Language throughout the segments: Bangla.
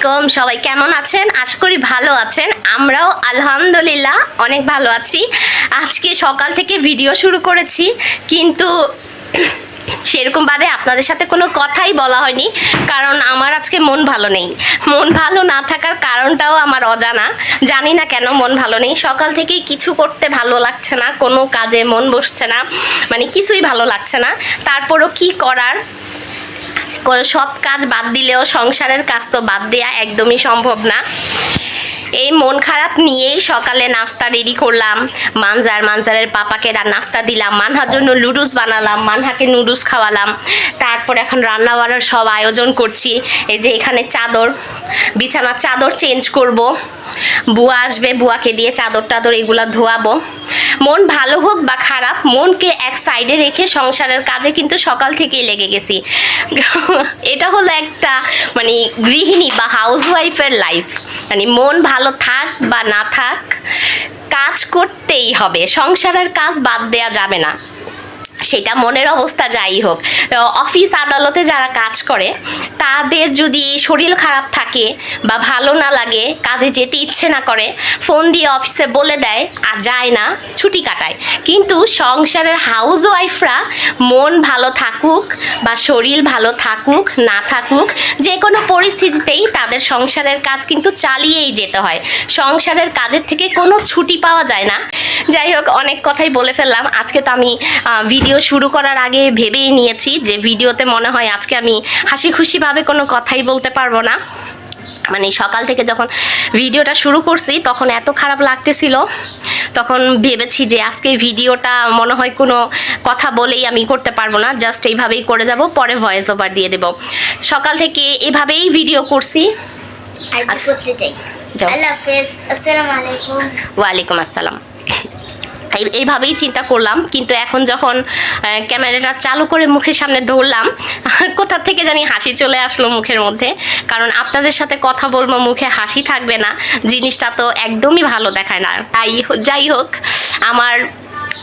আলাইকুম, সবাই কেমন আছেন? আশা করি ভালো আছেন। আমরাও আলহামদুলিল্লাহ অনেক ভালো আছি। আজকে সকাল থেকে ভিডিও শুরু করেছি, কিন্তু সেরকমভাবে আপনাদের সাথে কোনো কথাই বলা হয়নি, কারণ আমার আজকে মন ভালো নেই। মন ভালো না থাকার কারণটাও আমার অজানা। জানি না কেন মন ভালো নেই। সকাল থেকেই কিছু করতে ভালো লাগছে না, কোনো কাজে মন বসছে না মানে কিছুই ভালো লাগছে না। তারপরও কি করার? করে সব কাজ বাদ দিলেও সংসারের কাজ তো বাদ দেওয়া একদমই সম্ভব না। এই মন খারাপ নিয়েই সকালে নাস্তা রেডি করলাম। মানজার মানজারের পাপাকে নাস্তা দিলাম, মানহার জন্য লুডুস বানালাম, মানহাকে নুডলস খাওয়ালাম। তারপর এখন রান্না বান্নার সব আয়োজন করছি। এই যে এখানে চাদর, বিছানার চাদর চেঞ্জ করব। বুয়া আসবে, বুয়াকে দিয়ে চাদর টাদর এগুলো ধোয়াবো। মন ভালো হোক বা খারাপ, মনকে এক সাইডে রেখে সংসারের কাজে কিন্তু সকাল থেকেই লেগে গেছি। এটা হলো একটা মানে গৃহিণী বা হাউস ওয়াইফের লাইফ মানে মন ভালো থাক বা না থাক কাজ করতেই হবে। সংসারের কাজ বাদ দেয়া যাবে না। সেটা মনের অবস্থা যাই হোক। অফিস আদালতে যারা কাজ করে তাদের যদি শরীর খারাপ থাকে বা ভালো না লাগে কাজে যেতে ইচ্ছে না করে ফোন দিয়ে অফিসে বলে দেয় আর যায় না ছুটি কাটায়। কিন্তু সংসারের হাউস ওয়াইফরা মন ভালো থাকুক বা শরীর ভালো থাকুক না থাকুক যে কোনো পরিস্থিতিতেই তাদের সংসারের কাজ কিন্তু চালিয়েই যেতে হয়। সংসারের কাজের থেকে কোনো ছুটি পাওয়া যায় না। যাই হোক অনেক কথাই বলে ফেললাম। আজকে তো আমি আহ, ভিডিও শুরু করার আগে ভেবেই নিয়েছি যে ভিডিওতে মনে হয় আজকে আমি হাসি খুশিভাবে কোনো কথাই বলতে পারব না। মানে সকাল থেকে যখন ভিডিওটা শুরু করছি তখন এত খারাপ লাগতেছিল। তখন ভেবেছি যে আজকে ভিডিওটা মনে হয় কোনো কথা বলেই আমি করতে পারব না জাস্ট এইভাবেই করে যাব পরে ভয়েস ওভার দিয়ে দেব। সকাল থেকে এভাবেই ভিডিও করছি। আচ্ছা। আলাইকুম। ওয়ালাইকুম আসসালাম। এইভাবেই চিন্তা করলাম। কিন্তু এখন যখন ক্যামেরাটা চালু করে মুখের সামনে ধরলাম, কোথা থেকে জানি হাসি চলে আসলো মুখের মধ্যে। কারণ আপনাদের সাথে কথা বলব, মুখে হাসি থাকবে না। জিনিসটা তো একদমই ভালো দেখায় না। তাই যাই হোক, আমার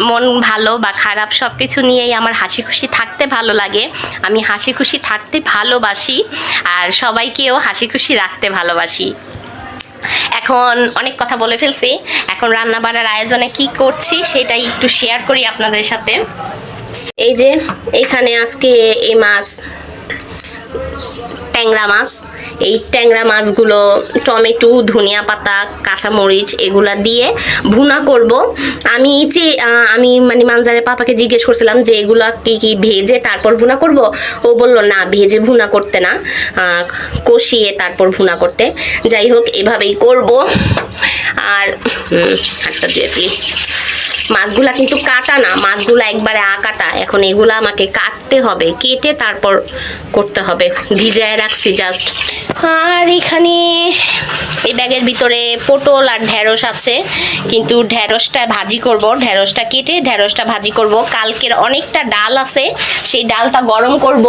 মন ভালো বা খারাপ সব কিছু নিয়েই আমার হাসি খুশি থাকতে ভালো লাগে। আমি হাসি খুশি থাকতে ভালোবাসি, আর সবাইকেও হাসি খুশি রাখতে ভালোবাসি। এখন অনেক কথা বলে ফেলছি। এখন রান্না বাড়ার আয়োজনে কি করছি সেটাই একটু শেয়ার করি আপনাদের সাথে। এই যে, এখানে আজকে এই মাছ ট্যাংরা মাছ। এই ট্যাংরা মাছগুলো টমেটো, ধনিয়া পাতা, কাঁচামরিচ এগুলা দিয়ে ভুনা করব। আমি যে আমি মানে মানজারের পাপাকে জিজ্ঞেস করছিলাম যে এগুলা কি কি ভেজে তারপর ভুনা করব? ও বলল, না, ভেজে ভুনা করতে না। কষিয়ে তারপর ভুনা করতে। যাই হোক, এভাবেই করব। আর হাতটা দিয়ে মাছগুলা কিন্তু কাটা না, মাছগুলা একবারে আকাটা এখন এগুলা আমাকে কাটতে হবে, কেটে তারপর করতে হবে। ভিজায় রাখছি জাস্ট আর এখানে এই ব্যাগের ভিতরে পটল আর ঢেঁড়স আছে, কিন্তু ঢেঁড়সটা ভাজি করব। ঢেঁড়সটা কেটে ঢেঁড়সটা ভাজি করব। কালকের অনেকটা ডাল আছে, সেই ডালটা গরম করব।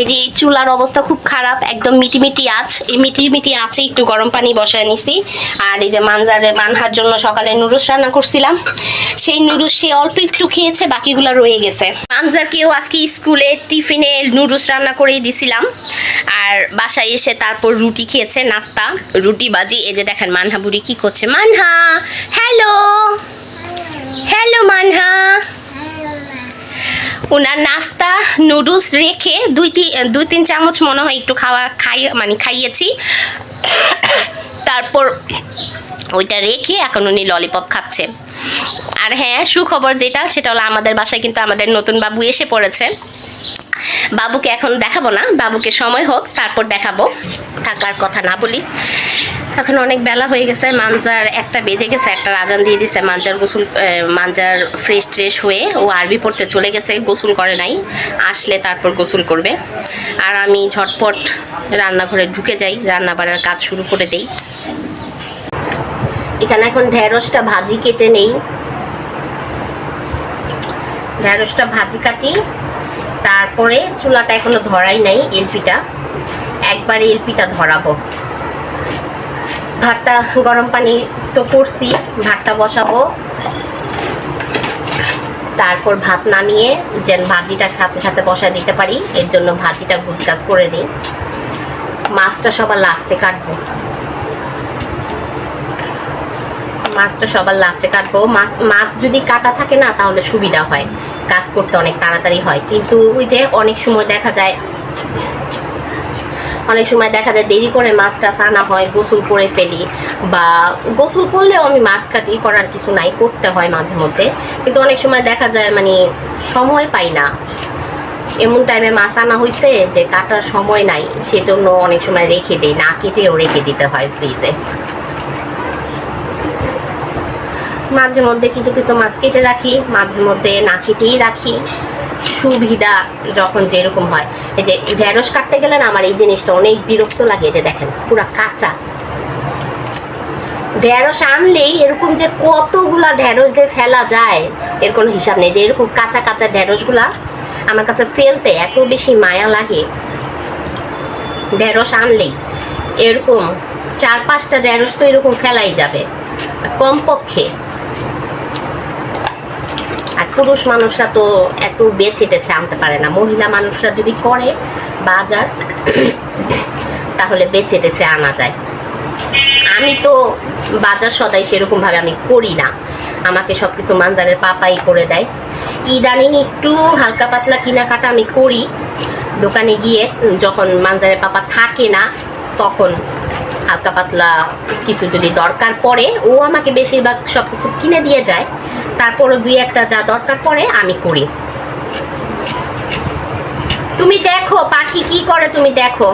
এই যে চুলার অবস্থা খুব খারাপ, একদম মিটি মিটি আঁচ। এই মিটি মিটি আছে একটু গরম পানি বসায় নিছি। আর এই যে মানজারে মানহার জন্য সকালে নুডলস রান্না করছিলাম সেই নুডলস সে অল্প একটু খেয়েছে, বাকিগুলো রয়ে গেছে। মানজারকেও আজকে স্কুলে টিফিনে নুডলস রান্না করেই দিছিলাম। আর বাসায় এসে তারপর রুটি খেয়েছে, নাস্তা, রুটি বাজি। এই যে দেখেন, মানহা বুড়ি কি করছে? Manha, hello hello Manha. ওনার নাস্তা নুডলস রেখে দুই তিন দুই তিন চামচ মনে হয় একটু খাওয়া, খাই মানে খাইয়েছি। তারপর ওইটা রেখে এখন উনি ললিপপ খাচ্ছে। আর হ্যাঁ সুখবর যেটা সেটা হলো আমাদের বাসায় কিন্তু আমাদের নতুন বাবু এসে পড়েছে। বাবুকে এখন দেখাবো না বাবুকে সময় হোক তারপর দেখাবো। থাকার কথা না বলি। এখন অনেক বেলা হয়ে গেছে মানজার একটা বেজে গেছে একটা রাজান দিয়ে দিছে। মাঞ্জার গোসল আহ, মানজার ফ্রেশ ট্রেশ হয়ে ও আরবি পড়তে চলে গেছে গোসল করে নাই। আসলে তারপর গোসল করবে। আর আমি ঝটপট রান্নাঘরে ঢুকে যাই রান্না বান্নার কাজ শুরু করে দেই। এখানে এখন ঢেঁড়সটা ভাজি কেটে নেই। ঢেঁড়সটা ভাজি কাটি, তারপরে চুলাটা এখনও ধরাই নাই এলপিটা। একবার এলপিটা ধরাবো। ভাতটা গরম পানি তো করছি, ভাতটা বসাবো। তারপর ভাত নামিয়ে যেন ভাজিটা সাথে সাথে বসায় দিতে পারি, এর জন্য ভাজিটা গুটকাজ করে নিই। মাছটা সবার লাস্টে কাটবো। মাছটা সবার লাস্টে কাটবো। মাছ মাছ যদি কাটা থাকে না, তাহলে সুবিধা হয়। কাজ করতে অনেক তাড়াতাড়ি হয়। কিন্তু ওই যে অনেক সময় দেখা যায়, অনেক সময় দেখা যায় দেরি করে মাছ টাছ আনা হয়, গোসল করে ফেলি বা গোসল করলেও আমি মাছ কাটি করার কিছু নাই, করতে হয় মাঝে মধ্যে। কিন্তু অনেক সময় দেখা যায় মানে সময় পাই না। এমন টাইমে মাছ আনা হয়েছে যে কাটার সময় নাই, সেজন্য অনেক সময় রেখে দিই, না কেটেও রেখে দিতে হয় ফ্রিজে মাঝে মধ্যে কিছু কিছু মাছ কেটে রাখি, মাঝে মধ্যে না কেটেই রাখি। সুবিধা যখন যেরকম হয়। এই যে ঢেঁড়স কাটতে গেলে না আমার এই জিনিসটা অনেক বিরক্ত লাগে যে দেখেন, পুরা কাঁচা। ঢেঁড়স আনলেই এরকম যে কতগুলা ঢেঁড়স যে ফেলা যায়, এর কোনো হিসাব নেই। যে এরকম কাঁচা কাঁচা ঢেঁড়সগুলা আমার কাছে ফেলতে এত বেশি মায়া লাগে। ঢেঁড়স আনলেই এরকম চার পাঁচটা ঢেঁড়স তো এরকম ফেলাই যাবে। কমপক্ষে। আর পুরুষ মানুষরা তো এত বেছে আনতে পারে না। মহিলা মানুষরা যদি করে বাজার, তাহলে বেছে আনা যায়। আমি তো বাজার সদাই সেরকম ভাবে আমি করি না। আমাকে সব কিছু মানজারের পাপাই করে দেয়। ইদানিং একটু হালকা পাতলা কেনাকাটা আমি করি। দোকানে গিয়ে যখন মানজারের পাপা থাকে না, তখন হালকা পাতলা কিছু যদি দরকার পড়ে, ও আমাকে বেশিরভাগ সব কিছু কিনে দিয়ে যায়। তারপরও দুই একটা যা দরকার পড়ে, আমি করি। তুমি দেখো, পাখি কি করে তুমি দেখো।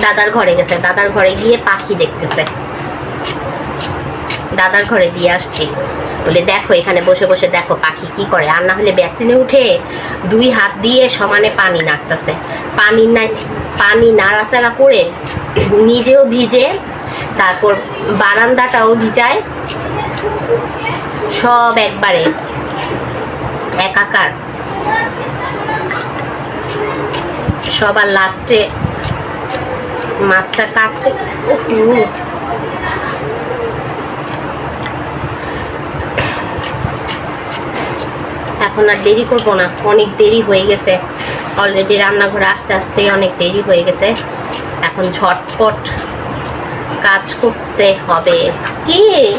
দাদার ঘরে গেছে, দাদার ঘরে গিয়ে পাখি দেখতেছে। দাদার ঘরে দিয়ে আসছি। বলে, দেখো, এখানে বসে বসে দেখো পাখি কি করে। আর না হলে বেসিনে উঠে দুই হাত দিয়ে সমানে পানি নাড়তেছে। পানি না পানি নাড়াচাড়া করে নিজেও ভিজে, তারপর বারান্দাটাও ভিজায়। সব একবারে একাকার। সবার লাস্টে মাছটা কাটতে এখন আর দেরি করব না, অনেক দেরি হয়ে গেছে। অলরেডি রান্নাঘরে আসতে আসতে অনেক দেরি হয়ে গেছে। এখন ঝটপট কাজ করতে হবে। কি?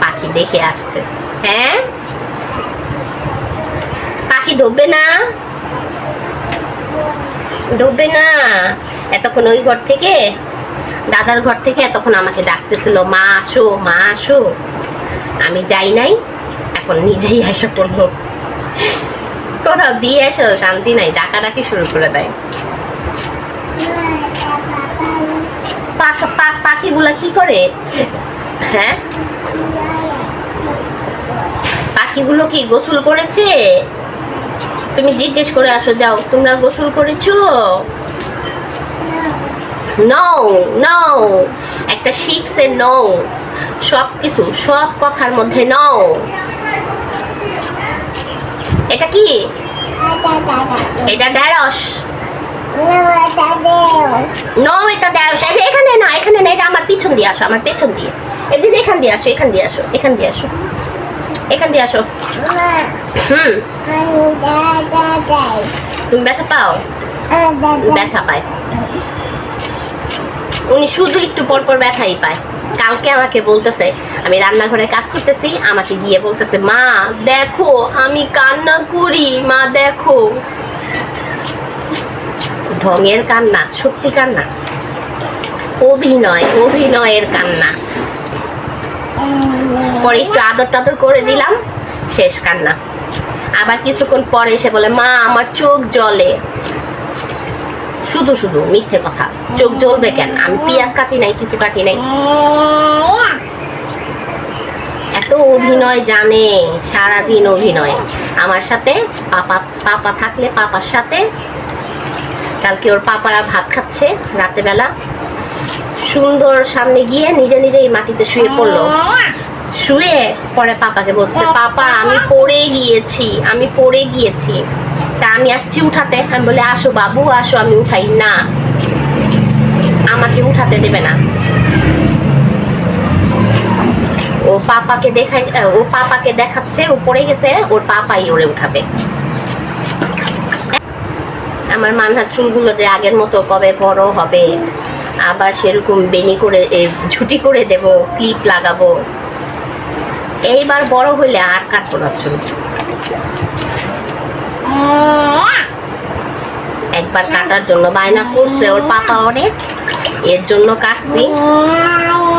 পাখি দেখে আসছে। হ্যাঁ? পাখি ডুববে না? ডুববে না? এতক্ষণ ওই ঘর থেকে? দাদার ঘর থেকে এতক্ষণ আমাকে ডাকতেছিল, মা আসো মা আসো। আমি যাই নাই, এখন নিজেই এসে পড়ব কোথাও দিয়ে এসো শান্তি নাই, ডাকাডাকি শুরু করে দেয়। পাখিগুলা কি করে? হ্যাঁ? পাখিগুলো কি গোসল করেছে? তুমি জিজ্ঞেস করে আসো, যাও। তোমরা গোসল করেছ? নও নও একটা শিখছে নও সব কিছু সব কথার মধ্যে নও এটা কি? এটা ঢেঁড়স এখানে না এখানে না এটা আমার পিছন দিয়ে আসো, আমার পেছন দিয়ে। এখান দিয়ে আসো, এখান দিয়ে আসো, এখান দিয়ে আসো। এখান দিয়ে আসো। হুম। তুমি ব্যথা পাও? ব্যথা পায়। উনি শুধু একটু পর পর ব্যথাই পায়। কালকে আমাকে বলতেছে, আমি রান্নাঘরে কাজ করতেছি, আমাকে গিয়ে বলতেছে, মা, দেখো, আমি কান্না করি, মা, দেখো। ঢঙের কান্না, সত্যি কান্না। অভিনয়, অভিনয়ের কান্না। পরে একটু আদর টাদর করে দিলাম, শেষ কান্না। আবার কিছুক্ষণ পরে এসে বলে, মা, আমার চোখ জ্বলে। শুধু শুধু মিথ্যে কথা। চোখ জ্বলবে কেন? আমি পেঁয়াজ কাটি নাই, কিছু কাটি নাই। এত অভিনয় জানে, সারাদিন অভিনয়। আমার সাথে পাপা পাপা থাকলে পাপার সাথে। কালকে ওর পাপারা ভাত খাচ্ছে রাতেবেলা। সুন্দর সামনে গিয়ে নিজে নিজেই মাটিতে শুয়ে পড়ল। শুয়ে পরে পাপাকে বলছে, পাপা, আমি পড়ে গিয়েছি, আমি পড়ে গিয়েছি। তা আমি আসছি উঠাতে। আমি বলে, আসো বাবু, আসো। আমি উঠাই, না, আমাকে উঠাতে দেবে না। ও পাপাকে দেখাই, ও পাপাকে দেখাচ্ছে ও পড়ে গেছে, ওর পাপাই ওরে উঠাবে। আমার মানহার চুলগুলো যে আগের মতো কবে বড় হবে, আবার সেরকম বেনি করে ঝুটি করে দেব, ক্লিপ লাগাবো। এইবার বড় হইলে আর কাটবো না চুল। একবার কাটার জন্য বায়না করছে ওর পাপা অনেক। এর জন্য কাটছি।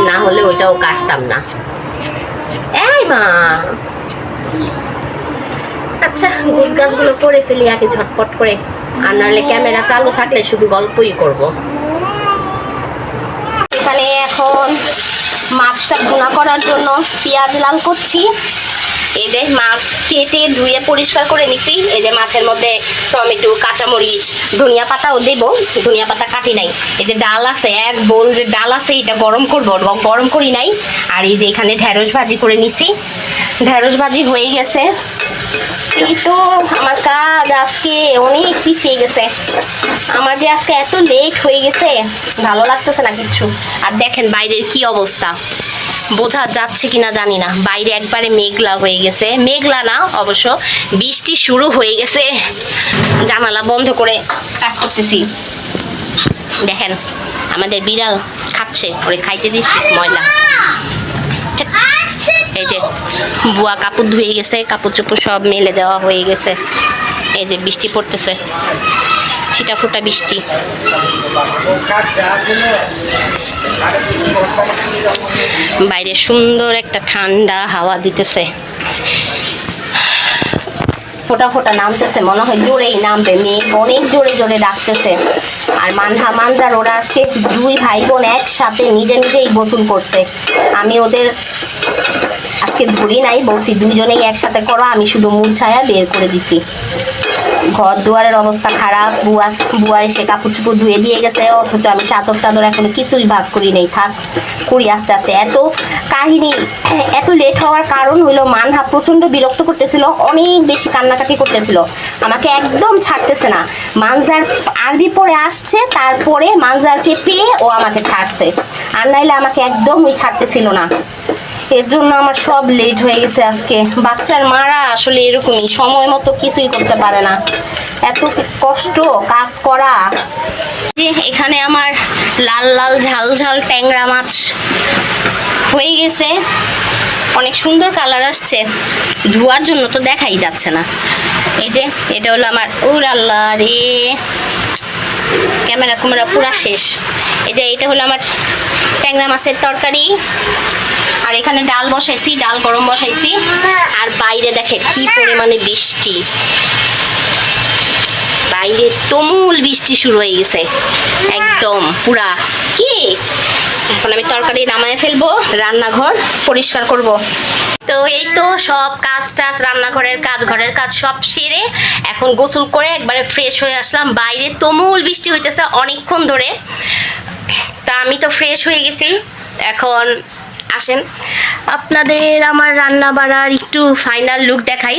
না হলে ওইটাও কাটতাম না। এই মা। আচ্ছা গোছ গাছগুলো করে ফেলি আগে ঝটপট করে। আর নাহলে ক্যামেরা চালু থাকলে শুধু গল্পই করব। এখানে এখন মাছটা ভুনা করার জন্য পেঁয়াজ লাল করছি। যে মাছ কেটে ধুয়ে পরিষ্কার করে নিছি। এই যে মাছের মধ্যে টমেটো, কাঁচামরিচ, ধনিয়া পাতাও দেব। ধনিয়া পাতা কাটি নাই। যে ডাল আছে, এক বোল যে ডাল আছে, এটা গরম করব গরম করি নাই। আর এই যে এখানে ঢেঁড়স ভাজি করে নিছি। ঢেঁড়স ভাজি হয়ে গেছে। এই তো আমার কাজ আজকে অনেক পিছিয়ে গেছে। আমার যে আজকে এত লেট হয়ে গেছে, ভালো লাগতেছে না কিছু। আর দেখেন বাইরের কি অবস্থা। বোঝা যাচ্ছে কিনা জানি না। বাইরে একবারে মেঘলা হয়ে গেছে। মেঘলা না, অবশ্য বৃষ্টি শুরু হয়ে গেছে। জানালা বন্ধ করে কাজ করতেছি। দেখেন, আমাদের বিড়াল খাচ্ছে। ওরে খাইতে দিচ্ছি, ময়লা। এই যে বুয়া কাপড় ধুয়ে গেছে কাপড় চোপড় সব মেলে দেওয়া হয়ে গেছে। এই যে বৃষ্টি পড়তেছে। ছিটা ফোটা বৃষ্টি। বাইরে সুন্দর একটা ঠান্ডা হাওয়া দিতেছে। ফোটা ফোটা নামতেছে, মনে হয় জোরেই নামবে। মেয়ে অনেক জোরে জোরে ডাকতেছে। আর মানহা মানজার ওরা আজকে দুই ভাই বোন একসাথে নিজে নিজেই গোসল করছে। আমি ওদের আজকে ধরি নাই, বলছি দুইজনেই একসাথে করো, আমি শুধু মুখ ছায়া বের করে দিছি। ঘর দুয়ারের অবস্থা খারাপ, বুয়া বুয়া এসে কাপড় চুপড় ধুয়ে দিয়ে গেছে, অথচ আমি চাদর টাদর এখনও কিছুই ভাজ করি নেই। থাক, করি আস্তে আস্তে। এত কাহিনী, এত লেট হওয়ার কারণ হলো মানহা প্রচণ্ড বিরক্ত করতেছিল, অনেক বেশি কান্নাকাটি করতেছিল। আমাকে একদম ছাড়তেছে না। মানজার আরবি পরে আসছে, তারপরে মানজারকে পেয়ে ও আমাকে ছাড়ছে। আর নাইলে আমাকে একদম ওই ছাড়তেছিল না। এর জন্য আমার সব লেট হয়ে গেছে আজকে। বাচ্চার মারা আসলে এরকমই, সময় মতো কিছুই করতে পারে না। এত কষ্ট কাজ করা। যে এখানে আমার লাল লাল ঝাল ঝাল ট্যাংরা মাছ হয়ে গেছে। অনেক সুন্দর কালার আসছে। ধোয়ার জন্য তো দেখাই যাচ্ছে না। এই যে, এটা হলো আমার উর আল্লাহ রে। ক্যামেরা কুমেরা পুরা শেষ। এই যে, এটা হলো আমার ট্যাংরা মাছের তরকারি। আর এখানে ডাল বসাইছি, ডাল গরম বসাইছি। আর বাইরে দেখে কি পরিমাণে বৃষ্টি। বাইরে তুমুল বৃষ্টি শুরু হয়ে গেছে। একদম পুরা। কি? এখন আমি তরকারি নামায় ফেলব, রান্নাঘর পরিষ্কার করব। তো এই তো সব কাজ টাজ, রান্নাঘরের কাজ, ঘরের কাজ সব সেরে এখন গোসল করে একবারে ফ্রেশ হয়ে আসলাম। বাইরে তুমুল বৃষ্টি হইতেছে অনেকক্ষণ ধরে। তা আমি তো ফ্রেশ হয়ে গেছি। এখন আসেন। আপনাদের আমার রান্না বাড়ার একটু ফাইনাল লুক দেখাই।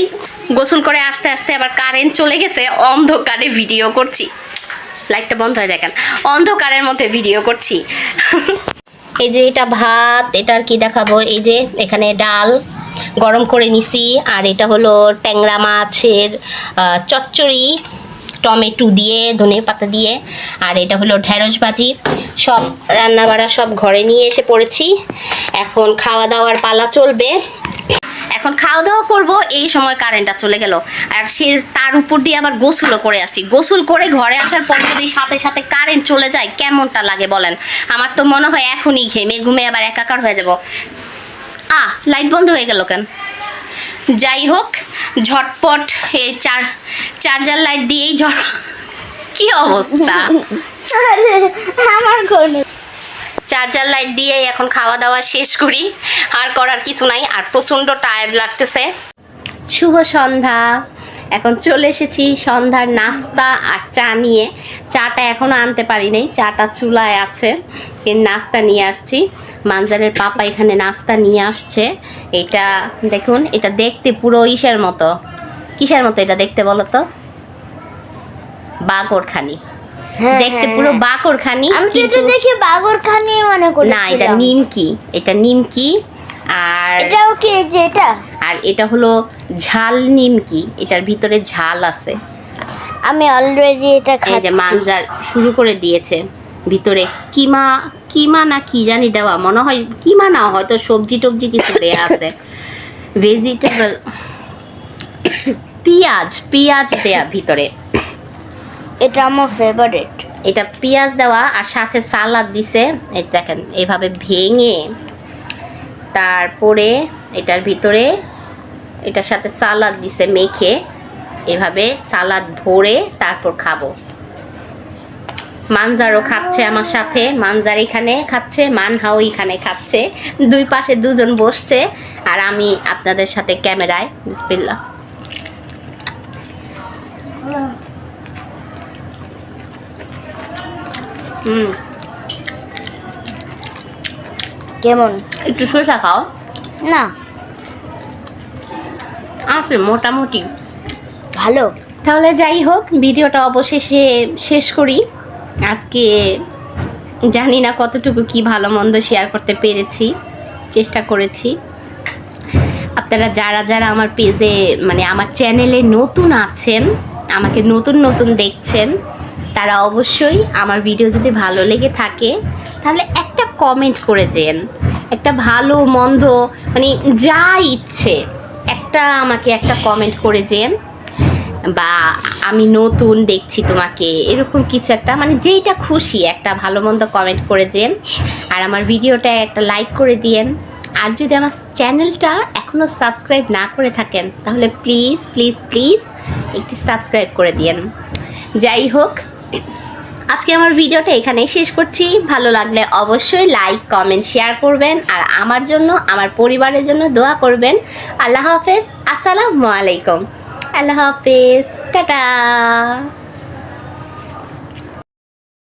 গোসল করে আসতে আসতে আবার কারেন্ট চলে গেছে। অন্ধকারে ভিডিও করছি। লাইটটা বন্ধ হয়ে দেখেন অন্ধকারের মধ্যে ভিডিও করছি। এই যে এটা ভাত, এটা আর কি দেখাবো? এই যে এখানে ডাল গরম করে নিছি। আর এটা হলো ট্যাংরা মাছের চচ্চড়ি। টমেটো দিয়ে, ধনে পাতা দিয়ে, আর এটা হলো ঢেঁড়স ভাজি। সব রান্না বাড়া সব ঘরে নিয়ে এসে পড়েছি। এখন খাওয়া দাওয়ার পালা চলবে। এখন খাওয়া দাওয়া করব, এই সময় কারেন্টটা চলে গেল। আর সে তার উপর দিয়ে আবার গোসলও করে আসি। গোসল করে ঘরে আসার পর যদি সাথে সাথে কারেন্ট চলে যায়, কেমনটা লাগে বলেন? আমার তো মনে হয় এখনই ঘেমে ঘুমে আবার একাকার হয়ে যাব। আ লাইট বন্ধ হয়ে গেল কেন? যাই হোক ঝটপট এই চার চার্জার লাইট দিয়েই ঝট কি অবস্থা? আমার চার্জার লাইট দিয়ে এখন খাওয়া দাওয়া শেষ করি আর করার কিছু নাই আর প্রচণ্ড টায়ার্ড লাগতেছে। শুভ সন্ধ্যা। এখন চলে এসেছি সন্ধ্যার নাস্তা আর চা নিয়ে। চাটা এখনও আনতে পারি নাই চাটা চুলায় আছে নাস্তা নিয়ে আসছি। মানজারের পাপা এখানে নাস্তা নিয়ে আসছে। এটা দেখুন এটা দেখতে পুরো ইসের মতো। কিসের মতো এটা দেখতে বলো তো? বাগরখানি। দেখতে পুরো বাকরখানি হ্যাঁ, আমি তো এটা দেখে মনে করি না এটা নিমকি এটা নিমকি আর এটাও কি যে এটা? আর এটা হলো ঝাল নিমকি এটার ভিতরে ঝাল আছে। আমি অলরেডি এটা এই যে মানজার শুরু করে দিয়েছে ভিতরে কিমা কিমা না কি জানি দেওয়া মনে হয় কিমা না হয়তো সবজি টবজি কিছু দেয়া আছে। ভেজিটেবল পেঁয়াজ পেঁয়াজ দেয়া ভিতরে। এটা আমার ফেভারিট এটা পেঁয়াজ দেওয়া আর সাথে সালাদ দিছে এই দেখেন এইভাবে ভেঙে তারপরে এটার ভিতরে এটার সাথে সালাদ দিছে মেখে। এভাবে সালাদ ভরে তারপর খাব। মানজারও খাচ্ছে আমার সাথে। মানজার এখানে খাচ্ছে মানহাও এখানে খাচ্ছে। দুই পাশে দুজন বসছে আর আমি আপনাদের সাথে ক্যামেরায়। বিসমিল্লা হুম। কেমন? একটু শসা খাও। না। আছে মোটামুটি। ভালো। তাহলে যাই হোক ভিডিওটা অবশেষে শেষ করি। আজকে জানি না কতটুকু কি ভালো মন্দ শেয়ার করতে পেরেছি চেষ্টা করেছি। আপনারা যারা যারা আমার পেজে মানে আমার চ্যানেলে নতুন আছেন আমাকে নতুন নতুন দেখছেন তারা অবশ্যই আমার ভিডিও যদি ভালো লেগে থাকে তাহলে একটা কমেন্ট করে যেন। একটা ভালো মন্দ মানে যা ইচ্ছে একটা আমাকে একটা কমেন্ট করে যেন বা আমি নতুন দেখছি তোমাকে, এরকম কিছু একটা মানে যেইটা খুশি, একটা ভালো মন্দ কমেন্ট করে দেন আর আমার ভিডিওটা একটা লাইক করে দিয়েন আর যদি আমার চ্যানেলটা এখনও সাবস্ক্রাইব না করে থাকেন, তাহলে প্লিজ প্লিজ প্লিজ একটু সাবস্ক্রাইব করে দিয়েন। যাই হোক আজকে আমার ভিডিওটা এখানেই শেষ করছি। ভালো লাগলে অবশ্যই লাইক কমেন্ট শেয়ার করবেন আর আমার জন্য, আমার পরিবারের জন্য দোয়া করবেন। আল্লাহ হাফেজ। আসসালামু আলাইকুম। আল্লাহ হাফেজ। টাটা।